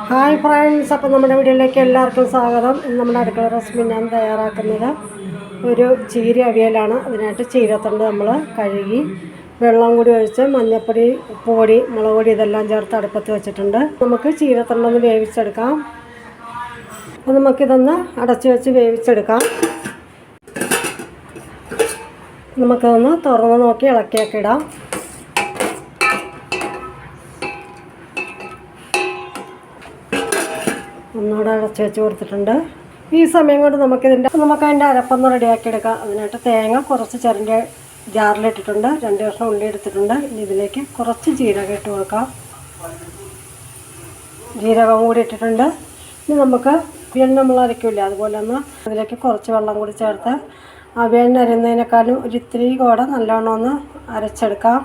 Hi friends അപ്പം നമ്മുടെ വീഡിയോയിലേക്ക് എല്ലാവർക്കും സ്വാഗതം. ഇന്ന് നമ്മുടെ അടുക്കള റെസിപ്പി ഞാൻ തയ്യാറാക്കുന്നത് ഒരു ചീര അവിയലാണ്. അതിനായിട്ട് ചീരത്തണ്ട് നമ്മൾ കഴുകി വെള്ളം കൂടി ഒഴിച്ച് മഞ്ഞപ്പൊടി ഉപ്പുപൊടി മുളക് പൊടി ഇതെല്ലാം ചേർത്ത് അടുപ്പത്ത് വെച്ചിട്ടുണ്ട്. നമുക്ക് ചീരത്തണ്ടൊന്ന് വേവിച്ചെടുക്കാം. അപ്പോൾ നമുക്കിതൊന്ന് അടച്ചു വെച്ച് വേവിച്ചെടുക്കാം. നമുക്കതൊന്ന് തുറന്ന് നോക്കി ഇളക്കിയൊക്കെ ഇടാം. ഒന്നുകൂടെ അടച്ച് വെച്ച് കൊടുത്തിട്ടുണ്ട്. ഈ സമയം കൊണ്ട് നമുക്കിതിന്റെ നമുക്ക് അതിന്റെ അരപ്പൊന്ന് റെഡിയാക്കി എടുക്കാം. അതിനായിട്ട് തേങ്ങ കുറച്ച് ചെറിന്റെ ജാറിലിട്ടിട്ടുണ്ട്. രണ്ട് കഷ്ണം ഉള്ളി എടുത്തിട്ടുണ്ട്. ഇനി ഇതിലേക്ക് കുറച്ച് ജീരകം ഇട്ട് കൊടുക്കാം. ജീരകം കൂടി ഇട്ടിട്ടുണ്ട്. ഇനി നമുക്ക് അവിയലിന് നമ്മൾ അരയ്ക്കില്ല അതുപോലെ ഒന്ന് അതിലേക്ക് കുറച്ച് വെള്ളം കൂടി ചേർത്ത് അവിയലിന് അരുന്നതിനേക്കാളും ഒരു ഇത്തിരി കൂടെ നല്ലോണം ഒന്ന് അരച്ചെടുക്കാം.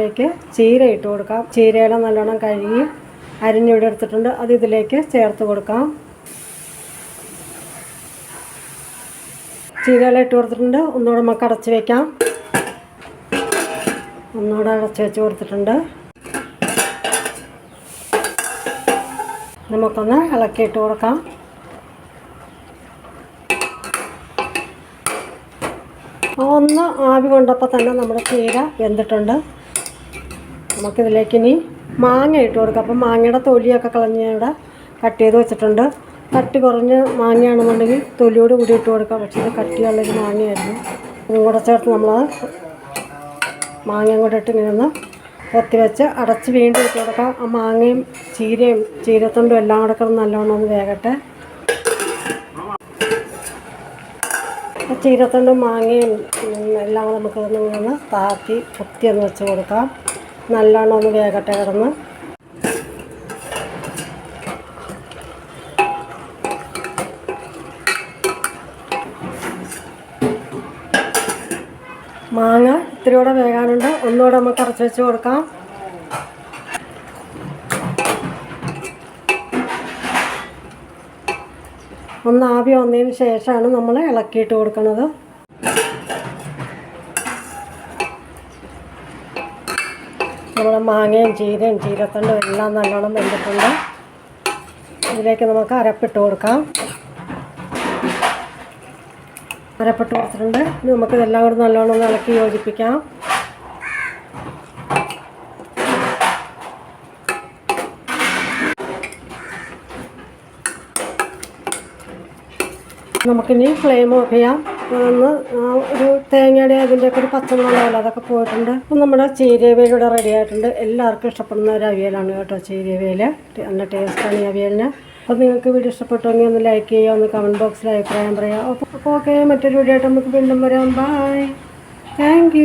ഇതിലേക്ക് ചീര ഇട്ട് കൊടുക്കാം. ചീരയില നല്ലോണം കഴുകി അരിഞ്ഞിവിടെ എടുത്തിട്ടുണ്ട്. അത് ഇതിലേക്ക് ചേർത്ത് കൊടുക്കാം. ചീരയെല്ലാം ഇട്ട് കൊടുത്തിട്ടുണ്ട്. ഒന്നുകൂടെ നമുക്ക് അടച്ച് വയ്ക്കാം ഒന്നുകൂടെ അടച്ച് വെച്ച് കൊടുത്തിട്ടുണ്ട്. നമുക്കൊന്ന് ഇളക്കിയിട്ട് കൊടുക്കാം. ഒന്ന് ആവി കൊണ്ടപ്പോൾ തന്നെ നമ്മുടെ ചീര വെന്തിട്ടുണ്ട്. നമുക്കിതിലേക്ക് ഇനി മാങ്ങ ഇട്ട് കൊടുക്കാം. അപ്പം മാങ്ങയുടെ തൊലിയൊക്കെ കളഞ്ഞ് ഇവിടെ കട്ട് ചെയ്ത് വെച്ചിട്ടുണ്ട്. കട്ടി കുറഞ്ഞ് മാങ്ങയാണെന്നുണ്ടെങ്കിൽ തൊലിയോട് കൂടി ഇട്ട് കൊടുക്കാം. പക്ഷേ ഇത് കട്ടിയുള്ളൊരു മാങ്ങയായിരുന്നു. ഇതും കൂടെ ചേർത്ത് നമ്മൾ മാങ്ങയും കൂടെ ഇട്ട് ഇങ്ങനെ ഒന്ന് കൊത്തി വെച്ച് അടച്ച് വീണ്ടും ഇട്ട് കൊടുക്കാം. ആ മാങ്ങയും ചീരയും ചീരത്തണ്ടും എല്ലാം കൂടെ കിടന്ന് നല്ലോണം ഒന്ന് വേകട്ടെ. ചീരത്തൊണ്ടും മാങ്ങയും എല്ലാം കൂടെ ഒന്ന് താത്തി കുത്തി ഒന്ന് വെച്ച് കൊടുക്കാം. നല്ലോണം ഒന്ന് വേകട്ടെ കിടന്ന്. മാങ്ങ ഇത്തിരി കൂടെ വേകാനുണ്ട്. ഒന്നുകൂടെ നമുക്ക് അടച്ചു വെച്ച് കൊടുക്കാം. ഒന്നാവി വന്നതിന് ശേഷമാണ് നമ്മൾ ഇളക്കിയിട്ട് കൊടുക്കുന്നത്. നമ്മുടെ മാങ്ങയും ചീരയും ചീരത്തണ്ടും എല്ലാം നല്ലോണം വെന്തിട്ടുണ്ട്. ഇതിലേക്ക് നമുക്ക് അരപ്പിട്ട് കൊടുക്കാം. അരപ്പിട്ട് കൊടുത്തിട്ടുണ്ട്. ഇനി നമുക്ക് ഇതെല്ലാം കൂടി നല്ലോണം ഒന്ന് ഇളക്കി യോജിപ്പിക്കാം. നമുക്കിനി ഫ്ലെയിം ഓഫ് ചെയ്യാം. ഒന്ന് ഒരു തേങ്ങയുടെ അതിന്റെയൊക്കെ ഒരു പച്ചമുളക് പോലെ അതൊക്കെ പോയിട്ടുണ്ട്. അപ്പം നമ്മുടെ ചീരവേലൂടെ റെഡി ആയിട്ടുണ്ട്. എല്ലാവർക്കും ഇഷ്ടപ്പെടുന്ന ഒരു അവിയലാണ് കേട്ടോ ചീരവേൽ നല്ല ടേസ്റ്റാണ് ഈ അവിയലിന്. അപ്പോൾ നിങ്ങൾക്ക് വീഡിയോ ഇഷ്ടപ്പെട്ടെങ്കിൽ ഒന്ന് ലൈക്ക് ചെയ്യുക ഒന്ന് കമന്റ് ബോക്സിൽ അഭിപ്രായം പറയാം. അപ്പോൾ ഓക്കെ മറ്റൊരു വീഡിയോ ആയിട്ട് നമുക്ക് വീണ്ടും വരാം. Bye thank